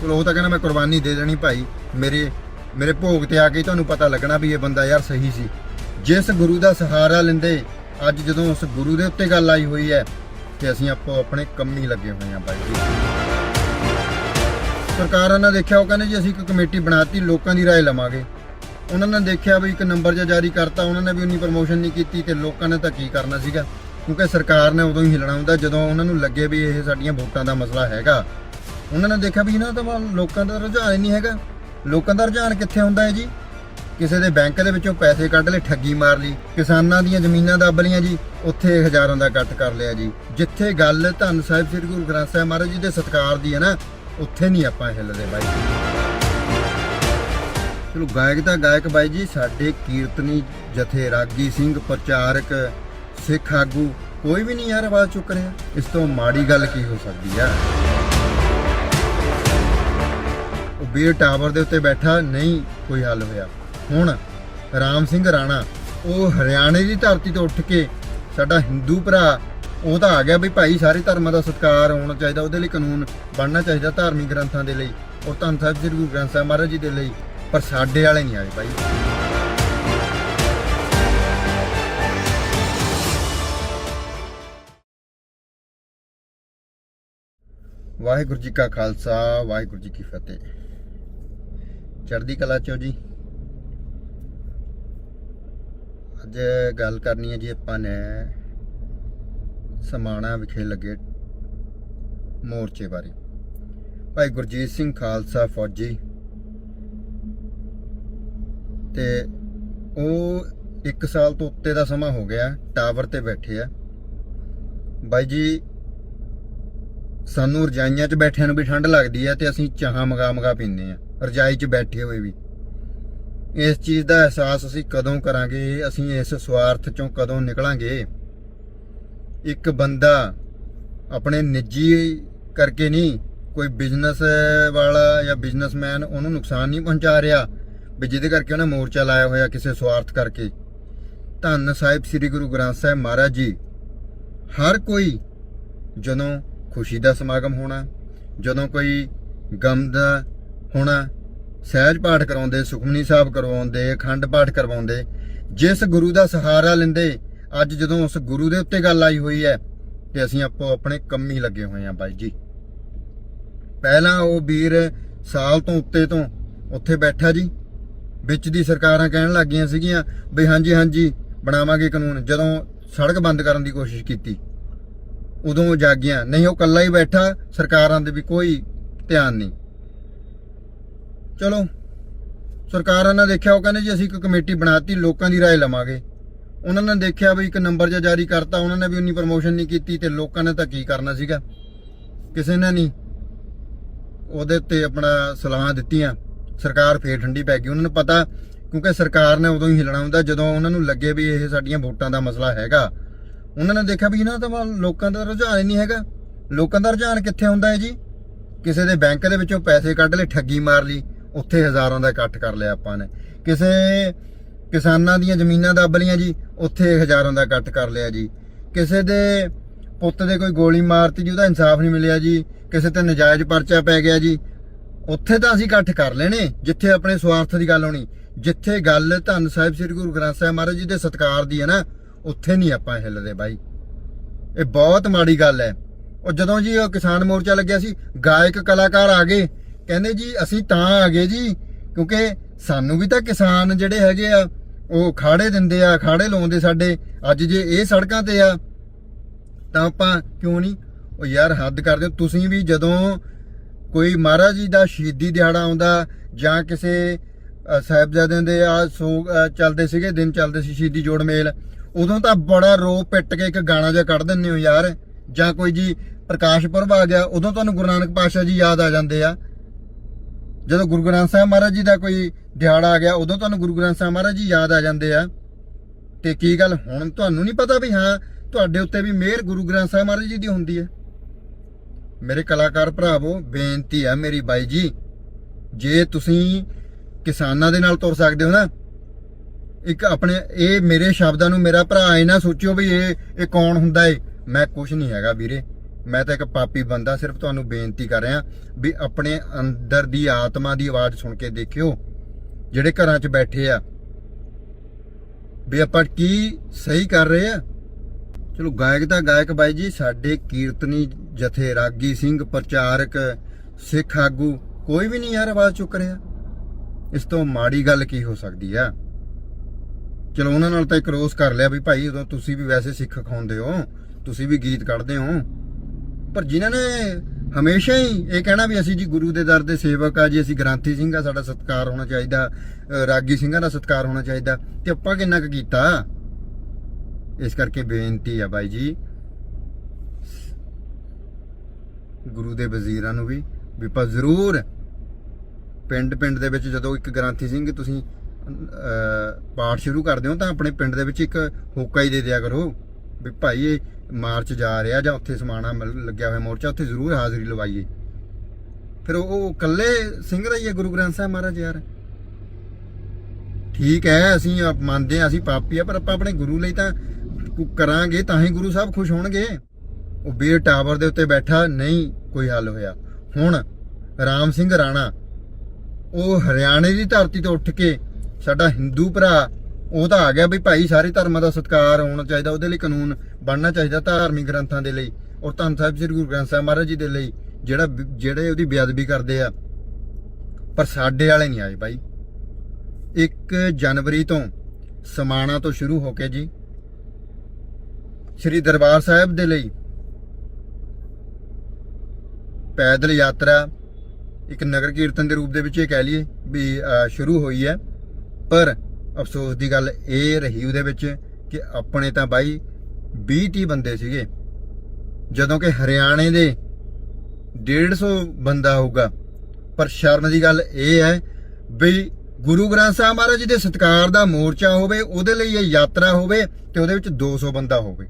ਚਲੋ ਉਹ ਤਾਂ ਕਹਿੰਦਾ ਮੈਂ ਕੁਰਬਾਨੀ ਦੇ ਦੇਣੀ ਭਾਈ ਮੇਰੇ ਮੇਰੇ ਭੋਗ ਤੇ ਆ ਕੇ ਹੀ ਤੁਹਾਨੂੰ ਪਤਾ ਲੱਗਣਾ ਵੀ ਇਹ ਬੰਦਾ ਯਾਰ ਸਹੀ ਸੀ ਜਿਸ ਗੁਰੂ ਦਾ ਸਹਾਰਾ ਲੈਂਦੇ ਅੱਜ ਜਦੋਂ ਉਸ ਗੁਰੂ ਦੇ ਉੱਤੇ ਗੱਲ ਆਈ ਹੋਈ ਹੈ ਤੇ ਅਸੀਂ ਆਪੋ ਆਪਣੇ ਕੰਮੀ ਲੱਗੇ ਹੋਏ ਆ ਬਾਈ ਜੀ ਸਰਕਾਰਾਂ ਨੇ ਦੇਖਿਆ ਉਹ ਕਹਿੰਦੇ ਜੀ ਅਸੀਂ ਇੱਕ ਕਮੇਟੀ ਬਣਾਤੀ ਲੋਕਾਂ ਦੀ رائے ਲਵਾਂਗੇ ਉਹਨਾਂ ਨੇ ਦੇਖਿਆ ਵੀ ਇੱਕ ਨੰਬਰ ਜਿਹਾ ਜਾਰੀ ਕਰਤਾ ਉਹਨਾਂ ਨੇ ਵੀ ਉਨੀ ਪ੍ਰਮੋਸ਼ਨ ਨਹੀਂ ਕੀਤੀ ਤੇ ਲੋਕਾਂ ਨੇ ਤਾਂ ਕੀ ਕਰਨਾ ਸੀਗਾ ਕਿਉਂਕਿ ਸਰਕਾਰ ਨੇ ਉਦੋਂ ਹੀ ਹਿਲਣਾ ਹੁੰਦਾ ਜਦੋਂ ਉਹਨਾਂ ਨੂੰ ਲੱਗੇ ਵੀ ਇਹ ਸਾਡੀਆਂ ਵੋਟਾਂ ਦਾ ਮਸਲਾ ਹੈਗਾ ਉਹਨਾਂ ਨੇ ਦੇਖਿਆ ਵੀ ਇਹਨਾਂ ਦਾ ਵੱਲ ਲੋਕਾਂ ਦਾ ਰੁਝਾਨ ਹੀ ਨਹੀਂ ਹੈਗਾ। ਲੋਕਾਂ ਦਾ ਰੁਝਾਨ ਕਿੱਥੇ ਹੁੰਦਾ ਹੈ ਜੀ? ਕਿਸੇ ਦੇ ਬੈਂਕ ਦੇ ਵਿੱਚੋਂ ਪੈਸੇ ਕੱਢ ਲਏ, ਠੱਗੀ ਮਾਰ ਲਈ। ਕਿਸਾਨਾਂ ਦੀਆਂ ਜ਼ਮੀਨਾਂ ਦੱਬ ਲਈਆਂ ਜੀ। ਉੱਥੇ ਹਜ਼ਾਰਾਂ ਦਾ ਕੱਟ ਕਰ ਲਿਆ ਜੀ। ਜਿੱਥੇ ਗੱਲ ਧੰਨ ਸਾਹਿਬ ਸ੍ਰੀ ਗੁਰੂ ਗ੍ਰੰਥ ਸਾਹਿਬ ਮਹਾਰਾਜ ਜੀ ਦੇ ਸਤਕਾਰ ਦੀ ਹੈ ਨਾ, ਉੱਥੇ ਨਹੀਂ ਆਪਾਂ ਹਿੱਲਦੇ ਬਾਈ। ਚਲੋ ਗਾਇਕ ਤਾਂ ਗਾਇਕ ਬਾਈ ਜੀ, ਸਾਡੇ ਕੀਰਤਨੀ ਜਥੇ ਰਾਗੀ ਸਿੰਘ, ਪ੍ਰਚਾਰਕ, ਸਿੱਖ ਆਗੂ, ਕੋਈ ਵੀ ਨਹੀਂ ਯਾਰ ਆਵਾਜ਼ ਚੁੱਕ ਰਿਹਾ। ਇਸ ਤੋਂ ਮਾੜੀ ਗੱਲ ਕੀ ਹੋ ਸਕਦੀ ਆ? ਉਹ ਬੀਰ ਟਾਵਰ ਦੇ ਉੱਤੇ ਬੈਠਾ, ਨਹੀਂ ਕੋਈ ਹੱਲ ਹੋਇਆ। ਹੁਣ ਰਾਮ ਸਿੰਘ ਰਾਣਾ, ਉਹ ਹਰਿਆਣੇ ਦੀ ਧਰਤੀ ਤੋਂ ਉੱਠ ਕੇ ਸਾਡਾ ਹਿੰਦੂ ਭਰਾ, ਉਹ ਤਾਂ ਆ ਗਿਆ ਵੀ ਭਾਈ ਸਾਰੇ ਧਰਮਾਂ ਦਾ ਸਤਿਕਾਰ ਹੋਣਾ ਚਾਹੀਦਾ, ਉਹਦੇ ਲਈ ਕਾਨੂੰਨ ਬਣਨਾ ਚਾਹੀਦਾ ਧਾਰਮਿਕ ਗ੍ਰੰਥਾਂ ਦੇ ਲਈ ਔਰ ਧੰਨ ਸਾਹਿਬ ਸ੍ਰੀ ਗੁਰੂ ਗ੍ਰੰਥ ਸਾਹਿਬ ਮਹਾਰਾਜ ਜੀ ਦੇ ਲਈ, ਪਰ ਸਾਡੇ ਵਾਲੇ ਨਹੀਂ ਆਏ ਭਾਈ। ਵਾਹਿਗੁਰੂ ਜੀ ਕਾ ਖਾਲਸਾ, ਵਾਹਿਗੁਰੂ ਜੀ ਕੀ ਫਤਿਹ। ਚੜ੍ਹਦੀ ਕਲਾ ਚੋ ਜੀ। ਅੱਜ ਗੱਲ ਕਰਨੀ ਹੈ ਜੀ ਆਪਾਂ ਨੇ ਸਮਾਣਾ ਵਿਖੇ ਲੱਗੇ ਮੋਰਚੇ ਬਾਰੇ। ਭਾਈ ਗੁਰਜੀਤ ਸਿੰਘ ਖਾਲਸਾ ਫੌਜੀ। ਤੇ ਉਹ 1 ਸਾਲ ਤੋਂ ਉੱਤੇ ਦਾ ਸਮਾਂ ਹੋ ਗਿਆ, ਟਾਵਰ ਤੇ ਬੈਠੇ ਆ। ਬਾਈ ਜੀ, ਸਾਨੂੰ ਰਜਾਈਆਂ 'ਚ ਬੈਠਿਆਂ ਨੂੰ ਵੀ ਠੰਡ ਲੱਗਦੀ ਹੈ ਤੇ ਅਸੀਂ ਚਾਹਾਂ ਮਗਾ ਮਗਾ ਪੀਂਦੇ ਆ ਰਜਾਈ 'ਚ ਬੈਠੇ ਹੋਏ ਵੀ। ਇਸ ਚੀਜ਼ ਦਾ ਅਹਿਸਾਸ ਅਸੀਂ ਕਦੋਂ ਕਰਾਂਗੇ, ਅਸੀਂ ਇਸ ਸਵਾਰਥ 'ਚੋਂ ਕਦੋਂ ਨਿਕਲਾਂਗੇ? ਇੱਕ ਬੰਦਾ ਆਪਣੇ ਨਿੱਜੀ ਕਰਕੇ ਨਹੀਂ, ਕੋਈ ਬਿਜ਼ਨਸ ਵਾਲਾ ਜਾਂ ਬਿਜ਼ਨਸਮੈਨ ਉਹਨੂੰ ਨੁਕਸਾਨ ਨਹੀਂ ਪਹੁੰਚਾ ਰਿਹਾ ਵੀ ਜਿਹਦੇ ਕਰਕੇ ਉਹਨੇ ਮੋਰਚਾ ਲਾਇਆ ਹੋਇਆ ਕਿਸੇ ਸਵਾਰਥ ਕਰਕੇ। ਧੰਨ ਸਾਹਿਬ ਸ੍ਰੀ ਗੁਰੂ ਗ੍ਰੰਥ ਸਾਹਿਬ ਮਹਾਰਾਜ ਜੀ। ਹਰ ਕੋਈ ਜਦੋਂ ਖੁਸ਼ੀ ਦਾ ਸਮਾਗਮ ਹੋਣਾ, ਜਦੋਂ ਕੋਈ ਗਮ ਦਾ ਹੁਣ ਸਹਿਜ ਪਾਠ ਕਰਾਉਂਦੇ ਸੁਖਮਨੀ ਸਾਹਿਬ ਕਰਵਾਉਂਦੇ, ਅਖੰਡ ਪਾਠ ਕਰਵਾਉਂਦੇ, ਜਿਸ ਗੁਰੂ ਦਾ ਸਹਾਰਾ ਲੈਂਦੇ, ਅੱਜ ਜਦੋਂ ਉਸ ਗੁਰੂ ਦੇ ਉੱਤੇ ਗੱਲ ਆਈ ਹੋਈ ਹੈ, ਤੇ ਅਸੀਂ ਆਪੋ ਆਪਣੇ ਕੰਮ ਹੀ ਲੱਗੇ ਹੋਏ ਆ ਬਾਈ ਜੀ। ਪਹਿਲਾਂ ਉਹ ਵੀਰ ਸਾਲ ਤੋਂ ਉੱਤੇ ਤੋਂ ਉੱਥੇ ਬੈਠਾ ਜੀ, ਵਿੱਚ ਦੀ ਸਰਕਾਰਾਂ ਕਹਿਣ ਲੱਗੀਆਂ ਸੀਗੀਆਂ ਵੀ ਹਾਂਜੀ ਹਾਂਜੀ, ਬਣਾਵਾਂਗੇ ਕਾਨੂੰਨ। ਜਦੋਂ ਸੜਕ ਬੰਦ ਕਰਨ ਦੀ ਕੋਸ਼ਿਸ਼ ਕੀਤੀ, ਉਦੋਂ ਉਹ ਜਾਗੀਆਂ। ਨਹੀਂ, ਉਹ ਕੱਲਾ ਹੀ ਬੈਠਾ, ਸਰਕਾਰਾਂ ਦੇ ਵੀ ਕੋਈ ਧਿਆਨ ਨਹੀਂ। ਚਲੋ ਸਰਕਾਰਾਂ ਨੇ ਦੇਖਿਆ ਉਹ ਕਹਿੰਦੇ ਜੀ ਅਸੀਂ ਇੱਕ ਕਮੇਟੀ ਬਣਾਤੀ ਲੋਕਾਂ ਦੀ رائے ਲਵਾਂਗੇ ਉਹਨਾਂ ਨੇ ਦੇਖਿਆ ਵੀ ਇੱਕ ਨੰਬਰ ਜਿਹਾ ਜਾਰੀ ਕਰਤਾ ਉਹਨਾਂ ਨੇ ਵੀ ਉਨੀ ਪ੍ਰਮੋਸ਼ਨ ਨਹੀਂ ਕੀਤੀ ਤੇ ਲੋਕਾਂ ਨੇ ਤਾਂ ਕੀ ਕਰਨਾ ਸੀਗਾ ਕਿਸੇ ਨੇ ਨਹੀਂ ਉਹਦੇ ਉੱਤੇ ਆਪਣਾ ਸਲਾਹਾਂ ਦਿੱਤੀਆਂ ਸਰਕਾਰ ਫੇਰ ਠੰਡੀ ਪੈ ਗਈ ਉਹਨਾਂ ਨੂੰ ਪਤਾ ਕਿਉਂਕਿ ਸਰਕਾਰ ਨੇ ਉਦੋਂ ਹੀ ਹਿਲਣਾ ਹੁੰਦਾ ਜਦੋਂ ਉਹਨਾਂ ਨੂੰ ਲੱਗੇ ਵੀ ਇਹ ਸਾਡੀਆਂ ਵੋਟਾਂ ਦਾ ਮਸਲਾ ਹੈਗਾ ਉਹਨਾਂ ਨੇ ਦੇਖਿਆ ਵੀ ਇਹਨਾਂ ਦਾ ਵੱਲ ਲੋਕਾਂ ਦਾ ਰੁਝਾਨ ਹੀ ਨਹੀਂ ਹੈਗਾ ਲੋਕਾਂ ਦਾ ਰੁਝਾਨ ਕਿੱਥੇ ਹੁੰਦਾ ਹੈ ਜੀ ਕਿਸੇ ਦੇ ਬੈਂਕ ਦੇ ਵਿੱਚੋਂ ਪੈਸੇ ਕੱਢ ਲਏ ਠੱਗੀ ਮਾਰ ਲਈ ਉੱਥੇ ਹਜ਼ਾਰਾਂ ਦਾ ਇਕੱਠ ਕਰ ਲਿਆ ਆਪਾਂ ਨੇ। ਕਿਸੇ ਕਿਸਾਨਾਂ ਦੀਆਂ ਜ਼ਮੀਨਾਂ ਦੱਬ ਲਈਆਂ ਜੀ, ਉੱਥੇ ਹਜ਼ਾਰਾਂ ਦਾ ਇਕੱਠ ਕਰ ਲਿਆ ਜੀ। ਕਿਸੇ ਦੇ ਪੁੱਤ ਦੇ ਕੋਈ ਗੋਲੀ ਮਾਰਤੀ ਜੀ, ਉਹਦਾ ਇਨਸਾਫ ਨਹੀਂ ਮਿਲਿਆ ਜੀ। ਕਿਸੇ ਤੇ ਨਜਾਇਜ਼ ਪਰਚਾ ਪੈ ਗਿਆ ਜੀ। ਉੱਥੇ ਤਾਂ ਅਸੀਂ ਇਕੱਠ ਕਰ ਲੈਣੇ, ਜਿੱਥੇ ਆਪਣੇ ਸਵਾਰਥ ਦੀ ਗੱਲ ਹੋਣੀ। ਜਿੱਥੇ ਗੱਲ ਧੰਨ ਸਾਹਿਬ ਸ੍ਰੀ ਗੁਰੂ ਗ੍ਰੰਥ ਸਾਹਿਬ ਮਹਾਰਾਜ ਜੀ ਦੇ ਸਤਕਾਰ ਦੀ ਹੈ ਨਾ, ਉੱਥੇ ਨਹੀਂ ਆਪਾਂ ਹਿੱਲਦੇ ਬਾਈ। ਇਹ ਬਹੁਤ ਮਾੜੀ ਗੱਲ ਹੈ। ਉਹ ਜਦੋਂ ਜੀ ਉਹ ਕਿਸਾਨ ਮੋਰਚਾ ਲੱਗਿਆ ਸੀ, ਗਾਇਕ ਕਲਾਕਾਰ ਆ ਗਏ ਕਹਿੰਦੇ ਜੀ, ਅਸੀਂ ਤਾਂ ਆ ਗਏ ਜੀ, ਕਿਉਂਕਿ ਸਾਨੂੰ ਵੀ ਤਾਂ ਕਿਸਾਨ ਜਿਹੜੇ ਹੈਗੇ ਆ, ਉਹ ਖਾੜੇ ਦਿੰਦੇ ਆ ਖਾੜੇ ਲਾਉਂਦੇ ਸਾਡੇ। ਅੱਜ ਜੇ ਇਹ ਸੜਕਾਂ ਤੇ ਆ, ਤਾਂ ਆਪਾਂ ਕਿਉਂ ਨਹੀਂ? ਉਹ ਯਾਰ ਹੱਦ ਕਰਦੇ ਹੋ। ਤੁਸੀਂ ਵੀ ਜਦੋਂ ਕੋਈ ਮਹਾਰਾਜ ਜੀ ਦਾ ਸ਼ਹੀਦੀ ਦਿਹਾੜਾ ਆਉਂਦਾ, ਜਾਂ ਕਿਸੇ ਸਾਹਿਬਜ਼ਾਦਿਆਂ ਦੇ ਆ ਸੋ ਚੱਲਦੇ ਸੀਗੇ, ਦਿਨ ਚੱਲਦੇ ਸੀ ਸ਼ਹੀਦੀ ਜੋੜ ਮੇਲ, ਉਦੋਂ ਤਾਂ ਬੜਾ ਰੋ ਪਿੱਟ ਕੇ ਇੱਕ ਗਾਣਾ ਜਿਹਾ ਕੱਢ ਦਿੰਦੇ ਹੋ ਯਾਰ। ਜਾਂ ਕੋਈ ਜੀ ਪ੍ਰਕਾਸ਼ ਪੁਰਬ ਆ ਗਿਆ, ਉਦੋਂ ਤੁਹਾਨੂੰ ਗੁਰੂ ਨਾਨਕ ਪਾਤਸ਼ਾਹ ਜੀ ਯਾਦ ਆ ਜਾਂਦੇ ਆ। ਜਦੋਂ ਗੁਰੂ ਗ੍ਰੰਥ ਸਾਹਿਬ ਮਹਾਰਾਜ ਜੀ ਦਾ ਕੋਈ ਦਿਹਾੜਾ ਆ ਗਿਆ, ਉਦੋਂ ਤੁਹਾਨੂੰ ਗੁਰੂ ਗ੍ਰੰਥ ਸਾਹਿਬ ਮਹਾਰਾਜ ਜੀ ਯਾਦ ਆ ਜਾਂਦੇ ਆ। ਤੇ ਕੀ ਗੱਲ, ਹੁਣ ਤੁਹਾਨੂੰ ਨਹੀਂ ਪਤਾ ਵੀ ਹਾਂ, ਤੁਹਾਡੇ ਉੱਤੇ ਵੀ ਮਿਹਰ ਗੁਰੂ ਗ੍ਰੰਥ ਸਾਹਿਬ ਮਹਾਰਾਜ ਜੀ ਦੀ ਹੁੰਦੀ ਹੈ ਮੇਰੇ ਕਲਾਕਾਰ ਭਰਾਵੋ, ਬੇਨਤੀ ਆ ਮੇਰੀ ਬਾਈ ਜੀ, ਜੇ ਤੁਸੀਂ ਕਿਸਾਨਾਂ ਦੇ ਨਾਲ ਤੁਰ ਸਕਦੇ ਹੋ ਨਾ, ਇੱਕ ਆਪਣੇ, ਇਹ ਮੇਰੇ ਸ਼ਬਦਾਂ ਨੂੰ ਮੇਰਾ ਭਰਾ ਇਹ ਨਾ ਸੋਚਿਓ ਵੀ ਇਹ ਇਹ ਕੌਣ ਹੁੰਦਾ ਏ? ਮੈਂ ਕੁਝ ਨਹੀਂ ਹੈਗਾ ਵੀਰੇ। ਮੈਂ ਤਾਂ ਇੱਕ ਪਾਪੀ ਬੰਦਾ ਸਿਰਫ ਤੁਹਾਨੂੰ ਬੇਨਤੀ ਕਰ ਰਿਹਾ ਵੀ ਆਪਣੇ ਅੰਦਰ ਦੀ ਆਤਮਾ ਦੀ ਆਵਾਜ਼ ਸੁਣ ਕੇ ਦੇਖਿਓ, ਜਿਹੜੇ ਘਰਾਂ 'ਚ ਬੈਠੇ ਆ। ਵੀ ਆਪਾਂ ਕੀ ਸਹੀ ਕਰ ਰਹੇ ਆ? ਚਲੋ ਗਾਇਕ ਤਾਂ ਗਾਇਕ ਬਾਈ ਜੀ, ਸਾਡੇ ਕੀਰਤਨੀ ਜਥੇ ਰਾਗੀ ਸਿੰਘ, ਪ੍ਰਚਾਰਕ, ਸਿੱਖ ਆਗੂ, ਕੋਈ ਵੀ ਨਹੀਂ ਯਾਰ ਆਵਾਜ਼ ਚੁੱਕ ਰਿਹਾ। ਇਸ ਤੋਂ ਮਾੜੀ ਗੱਲ ਕੀ ਹੋ ਸਕਦੀ ਆ? ਚਲੋ ਉਹਨਾਂ ਨਾਲ ਤਾਂ ਇੱਕ ਰੋਸ ਕਰ ਲਿਆ ਵੀ ਭਾਈ ਉਦੋਂ ਤੁਸੀਂ ਵੀ ਵੈਸੇ ਸਿੱਖ ਖਾਉਂਦੇ ਹੋ, ਤੁਸੀਂ ਵੀ ਗੀਤ ਕੱਢਦੇ ਹੋ। ਪਰ ਜਿਨ੍ਹਾਂ ਨੇ ਹਮੇਸ਼ਾ ਹੀ ਇਹ ਕਹਿਣਾ ਵੀ ਅਸੀਂ ਜੀ ਗੁਰੂ ਦੇ ਦਰ ਦੇ ਸੇਵਕ ਆ ਜੀ, ਅਸੀਂ ਗ੍ਰੰਥੀ ਸਿੰਘ ਆ, ਸਾਡਾ ਸਤਿਕਾਰ ਹੋਣਾ ਚਾਹੀਦਾ ਰਾਗੀ ਸਿੰਘਾਂ ਦਾ ਸਤਿਕਾਰ ਹੋਣਾ ਚਾਹੀਦਾ ਤੇ ਆਪਾਂ ਕਿੰਨਾ ਕੁ ਕੀਤਾ? ਇਸ ਕਰਕੇ ਬੇਨਤੀ ਆ ਬਾਈ ਜੀ, ਗੁਰੂ ਦੇ ਵਜ਼ੀਰਾਂ ਨੂੰ ਵੀ ਵੀ ਆਪਾਂ ਜ਼ਰੂਰ ਪਿੰਡ ਪਿੰਡ ਦੇ ਵਿੱਚ ਜਦੋਂ ਇੱਕ ਗ੍ਰੰਥੀ ਸਿੰਘ ਤੁਸੀਂ ਪਾਠ ਸ਼ੁਰੂ ਕਰਦੇ ਹੋ ਤਾਂ ਆਪਣੇ ਪਿੰਡ ਦੇ ਵਿੱਚ ਇੱਕ ਹੋਕਾ ਹੀ ਦੇ ਦਿਆ ਕਰੋ, ਵੀ ਭਾਈ ਇਹ ਮਾਰਚ ਜਾ ਰਿਹਾ ਜਾਂ ਉੱਥੇ ਸਮਾਣਾ ਲੱਗਿਆ ਹੋਇਆ ਮੋਰਚਾ, ਉੱਥੇ ਜ਼ਰੂਰ ਹਾਜ਼ਰੀ ਲਵਾਈਏ। ਫਿਰ ਉਹ ਇਕੱਲੇ ਸਿੰਘ ਦਾ ਹੀ ਹੈ, ਗੁਰੂ ਗ੍ਰੰਥ ਸਾਹਿਬ ਮਹਾਰਾਜ ਯਾਰ? ਠੀਕ ਹੈ, ਅਸੀਂ ਆਪ ਮੰਨਦੇ ਹਾਂ, ਅਸੀਂ ਪਾਪੀ ਆ ਪਰ ਆਪਾਂ ਆਪਣੇ ਗੁਰੂ ਲਈ ਤਾਂ ਕਰਾਂਗੇ, ਤਾਂ ਹੀ ਗੁਰੂ ਸਾਹਿਬ ਖੁਸ਼ ਹੋਣਗੇ। ਉਹ ਬੀਰ ਟਾਵਰ ਦੇ ਉੱਤੇ ਬੈਠਾ, ਨਹੀਂ, ਕੋਈ ਹੱਲ ਹੋਇਆ। ਹੁਣ ਰਾਮ ਸਿੰਘ ਰਾਣਾ, ਉਹ ਹਰਿਆਣੇ ਦੀ ਧਰਤੀ ਤੋਂ ਉੱਠ ਕੇ ਸਾਡਾ ਹਿੰਦੂ ਭਰਾ, ਉਹ ਤਾਂ ਆ ਗਿਆ ਵੀ ਭਾਈ ਸਾਰੇ ਧਰਮਾਂ ਦਾ ਸਤਿਕਾਰ ਹੋਣਾ ਚਾਹੀਦਾ, ਉਹਦੇ ਲਈ ਕਾਨੂੰਨ ਬਣਨਾ ਚਾਹੀਦਾ ਧਾਰਮਿਕ ਗ੍ਰੰਥਾਂ ਦੇ ਲਈ ਔਰ ਧੰਨ ਸਾਹਿਬ ਸ੍ਰੀ ਗੁਰੂ ਗ੍ਰੰਥ ਸਾਹਿਬ ਮਹਾਰਾਜ ਜੀ ਦੇ ਲਈ, ਜਿਹੜਾ ਜਿਹੜੇ ਉਹਦੀ ਬੇਅਦਬੀ ਕਰਦੇ ਆ, ਪਰ ਸਾਡੇ ਵਾਲੇ ਨਹੀਂ ਆਏ ਬਾਈ। 1 ਜਨਵਰੀ ਤੋਂ ਸਮਾਣਾ ਤੋਂ ਸ਼ੁਰੂ ਹੋ ਕੇ ਜੀ, ਸ੍ਰੀ ਦਰਬਾਰ ਸਾਹਿਬ ਦੇ ਲਈ ਪੈਦਲ ਯਾਤਰਾ, ਇੱਕ ਨਗਰ ਕੀਰਤਨ ਦੇ ਰੂਪ ਦੇ ਵਿੱਚ ਇਹ ਕਹਿ ਲਈਏ ਵੀ ਸ਼ੁਰੂ ਹੋਈ ਹੈ। ਪਰ ਅਫਸੋਸ ਦੀ ਗੱਲ ਇਹ ਰਹੀ ਉਹਦੇ ਵਿੱਚ ਕਿ ਆਪਣੇ ਤਾਂ ਬਾਈ 20 30 ਬੰਦੇ ਸੀਗੇ। ਜਦੋਂ ਕਿ ਹਰਿਆਣੇ ਦੇ 150 ਬੰਦਾ ਹੋਊਗਾ। ਪਰ ਸ਼ਰਮ ਦੀ ਗੱਲ ਇਹ ਹੈ ਵੀ ਗੁਰੂ ਗ੍ਰੰਥ ਸਾਹਿਬ ਮਹਾਰਾਜ ਜੀ ਦੇ ਸਤਿਕਾਰ ਦਾ ਮੋਰਚਾ ਹੋਵੇ, ਉਹਦੇ ਲਈ ਇਹ ਯਾਤਰਾ ਹੋਵੇ ਤੇ ਉਹਦੇ ਵਿੱਚ 200 ਬੰਦਾ ਹੋਵੇ।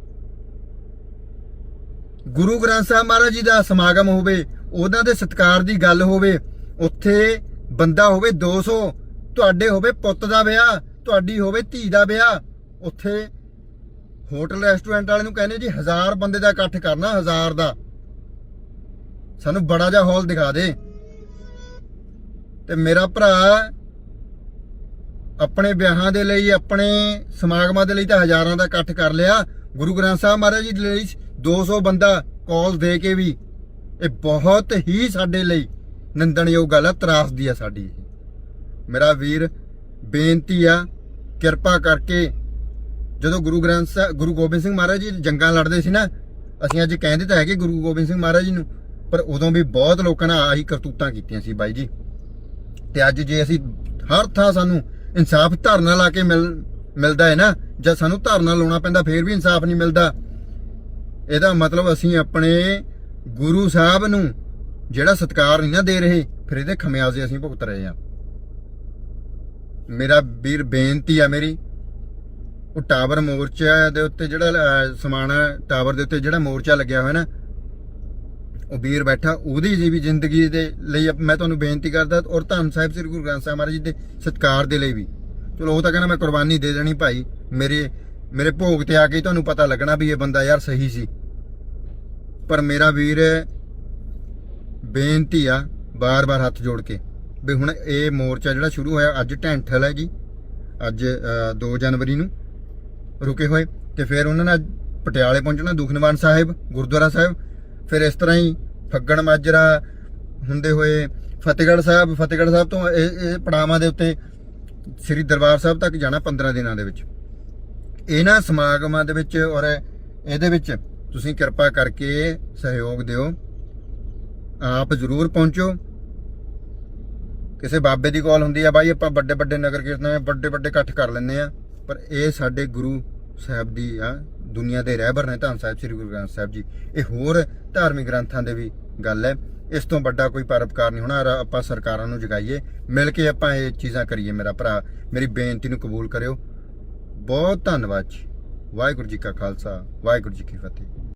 ਗੁਰੂ ਗ੍ਰੰਥ ਸਾਹਿਬ ਮਹਾਰਾਜ ਜੀ ਦਾ ਸਮਾਗਮ ਹੋਵੇ, ਉਹਨਾਂ ਦੇ ਸਤਿਕਾਰ ਦੀ ਗੱਲ ਹੋਵੇ, ਉੱਥੇ ਬੰਦਾ ਹੋਵੇ 200 ਤੁਹਾਡੇ ਹੋਵੇ ਪੁੱਤ ਦਾ ਵਿਆਹ, ਤੁਹਾਡੀ ਹੋਵੇ ਧੀ ਦਾ ਵਿਆਹ, ਉੱਥੇ ਹੋਟਲ ਰੈਸਟੋਰੈਂਟ ਵਾਲੇ ਨੂੰ ਕਹਿੰਦੇ ਜੀ ਹਜ਼ਾਰ ਬੰਦੇ ਦਾ ਇਕੱਠ ਕਰਨਾ, ਹਜ਼ਾਰ ਦਾ। ਸਾਨੂੰ ਬੜਾ ਜਿਹਾ ਹਾਲ ਦਿਖਾ ਦੇ। ਤੇ ਮੇਰਾ ਭਰਾ ਆਪਣੇ ਵਿਆਹਾਂ ਦੇ ਲਈ, ਆਪਣੇ ਸਮਾਗਮਾਂ ਦੇ ਲਈ ਤਾਂ ਹਜ਼ਾਰਾਂ ਦਾ ਇਕੱਠ ਕਰ ਲਿਆ। ਗੁਰੂ ਗ੍ਰੰਥ ਸਾਹਿਬ ਮਹਾਰਾਜ ਜੀ ਦੇ ਲਈ 200 ਬੰਦਾ ਕਾਲ ਦੇ ਕੇ ਵੀ, ਇਹ ਬਹੁਤ ਹੀ ਸਾਡੇ ਲਈ ਨਿੰਦਣਯੋਗ ਗੱਲ ਹੈ ਤਰਾਸਦੀ ਆ ਸਾਡੀ ਮੇਰਾ ਵੀਰ ਬੇਨਤੀ ਆ, ਕਿਰਪਾ ਕਰਕੇ ਜਦੋਂ ਗੁਰੂ ਗ੍ਰੰਥ ਸਾਹਿਬ ਗੁਰੂ ਗੋਬਿੰਦ ਸਿੰਘ ਮਹਾਰਾਜ ਜੀ ਜੰਗਾਂ ਲੜਦੇ ਸੀ ਨਾ, ਅਸੀਂ ਅੱਜ ਕਹਿੰਦੇ ਤਾਂ ਹੈਗੇ ਗੁਰੂ ਗੋਬਿੰਦ ਸਿੰਘ ਮਹਾਰਾਜ ਜੀ ਨੂੰ, ਪਰ ਉਦੋਂ ਵੀ ਬਹੁਤ ਲੋਕਾਂ ਨੇ ਆਹੀ ਕਰਤੂਤਾਂ ਕੀਤੀਆਂ ਸੀ ਬਾਈ ਜੀ। ਤੇ ਅੱਜ ਜੇ ਅਸੀਂ ਹਰ ਥਾਂ ਸਾਨੂੰ ਇਨਸਾਫ ਧਰਨਾ ਲਾ ਕੇ ਮਿਲ, ਮਿਲਦਾ ਹੈ ਨਾ ਜਦ ਸਾਨੂੰ ਧਰਨਾ ਲਾਉਣਾ ਪੈਂਦਾ, ਫੇਰ ਵੀ ਇਨਸਾਫ ਨਹੀਂ ਮਿਲਦਾ। ਇਹਦਾ ਮਤਲਬ ਅਸੀਂ ਆਪਣੇ ਗੁਰੂ ਸਾਹਿਬ ਨੂੰ ਜਿਹੜਾ ਸਤਿਕਾਰ ਨਹੀਂ ਨਾ ਦੇ ਰਹੇ, ਫਿਰ ਇਹਦੇ ਖਮਿਆਜ਼ੇ ਅਸੀਂ ਭੁਗਤ ਰਹੇ ਆ ਮੇਰਾ ਵੀਰ ਬੇਨਤੀ ਆ ਮੇਰੀ ਉਹ ਟਾਵਰ ਮੋਰਚਾ ਦੇ ਉੱਤੇ ਜਿਹੜਾ ਅਹ, ਸਮਾਣਾ ਟਾਵਰ ਦੇ ਉੱਤੇ ਜਿਹੜਾ ਮੋਰਚਾ ਲੱਗਿਆ ਹੋਇਆ ਨਾ ਉਹ ਵੀਰ ਬੈਠਾ ਉਹਦੀ ਜੀ ਵੀ ਜ਼ਿੰਦਗੀ ਦੇ ਲਈ ਮੈਂ ਤੁਹਾਨੂੰ ਬੇਨਤੀ ਕਰਦਾ ਔਰ ਧੰਨ ਸਾਹਿਬ ਸ੍ਰੀ ਗੁਰੂ ਗ੍ਰੰਥ ਸਾਹਿਬ ਮਹਾਰਾਜ ਜੀ ਦੇ ਸਤਿਕਾਰ ਦੇ ਲਈ ਵੀ। ਚਲੋ ਉਹ ਤਾਂ ਕਹਿੰਦਾ ਮੈਂ ਕੁਰਬਾਨੀ ਦੇ ਦੇਣੀ ਭਾਈ ਮੇਰੇ ਮੇਰੇ ਭੋਗ ਤੇ ਆ ਕੇ ਤੁਹਾਨੂੰ ਪਤਾ ਲੱਗਣਾ ਵੀ ਇਹ ਬੰਦਾ ਯਾਰ ਸਹੀ ਸੀ। ਪਰ ਮੇਰਾ ਵੀਰ ਬੇਨਤੀ ਆ ਬਾਰ-ਬਾਰ ਹੱਥ ਜੋੜ ਕੇ ਵੀ ਹੁਣ ਇਹ ਮੋਰਚਾ ਜਿਹੜਾ ਸ਼ੁਰੂ ਹੋਇਆ ਅੱਜ ਢੈਂਠਲ ਹੈ ਜੀ ਅੱਜ 2 ਜਨਵਰੀ ਨੂੰ। ਰੁਕੇ ਹੋਏ ਤੇ ਫਿਰ ਉਹਨਾਂ ਨਾਲ ਪਟਿਆਲੇ ਪਹੁੰਚਣਾ ਦੁਖਨਿਵਾਰਨ ਸਾਹਿਬ, ਗੁਰਦੁਆਰਾ ਸਾਹਿਬ। ਫਿਰ ਇਸ ਤਰ੍ਹਾਂ ਹੀ ਫੱਗਣ ਮਾਜਰਾ ਹੁੰਦੇ ਹੋਏ ਫਤਿਹਗੜ੍ਹ ਸਾਹਿਬ ਫਤਿਹਗੜ੍ਹ ਸਾਹਿਬ ਤੋਂ ਇਹ ਇਹ ਪੜਾਵਾਂ ਦੇ ਉੱਤੇ ਸ੍ਰੀ ਦਰਬਾਰ ਸਾਹਿਬ ਤੱਕ ਜਾਣਾ 15 ਦਿਨਾਂ ਦੇ ਵਿੱਚ। ਇਹਨਾਂ ਸਮਾਗਮਾਂ ਦੇ ਵਿੱਚ ਔਰ ਇਹਦੇ ਵਿੱਚ ਤੁਸੀਂ ਕਿਰਪਾ ਕਰਕੇ ਸਹਿਯੋਗ ਦਿਓ। ਆਪ ਜ਼ਰੂਰ ਪਹੁੰਚੋ। ਕਿਸੇ ਬਾਬੇ ਦੀ ਕਾਲ ਹੁੰਦੀ ਆ, ਬਾਈ ਆਪਾਂ ਵੱਡੇ ਵੱਡੇ ਨਗਰ ਕੀਰਤਨਾਂ ਵੱਡੇ ਵੱਡੇ ਇਕੱਠ ਕਰ ਲੈਂਦੇ ਆ। ਪਰ ਇਹ ਸਾਡੇ ਗੁਰੂ ਸਾਹਿਬ ਦੀ ਆ, ਦੁਨੀਆ ਦੇ ਰਹਿਬਰ ਨੇ ਧੰਨ ਸਾਹਿਬ, ਸ੍ਰੀ ਗੁਰੂ ਗ੍ਰੰਥ ਸਾਹਿਬ ਜੀ। ਇਹ ਹੋਰ ਧਾਰਮਿਕ ਗ੍ਰੰਥਾਂ ਦੇ ਵੀ ਗੱਲ ਹੈ। ਇਸ ਤੋਂ ਵੱਡਾ ਕੋਈ ਪਰਪਕਾਰ ਨਹੀਂ ਹੋਣਾ, ਔਰ ਆਪਾਂ ਸਰਕਾਰਾਂ ਨੂੰ ਜਗਾਈਏ। ਮਿਲ ਕੇ ਆਪਾਂ ਇਹ ਚੀਜ਼ਾਂ ਕਰੀਏ, ਮੇਰਾ ਭਰਾ। ਮੇਰੀ ਬੇਨਤੀ ਨੂੰ ਕਬੂਲ ਕਰਿਓ। ਬਹੁਤ ਧੰਨਵਾਦ ਜੀ। ਵਾਹਿਗੁਰੂ ਜੀ ਕਾ ਖਾਲਸਾ, ਵਾਹਿਗੁਰੂ ਜੀ ਕੀ ਫਤਿਹ।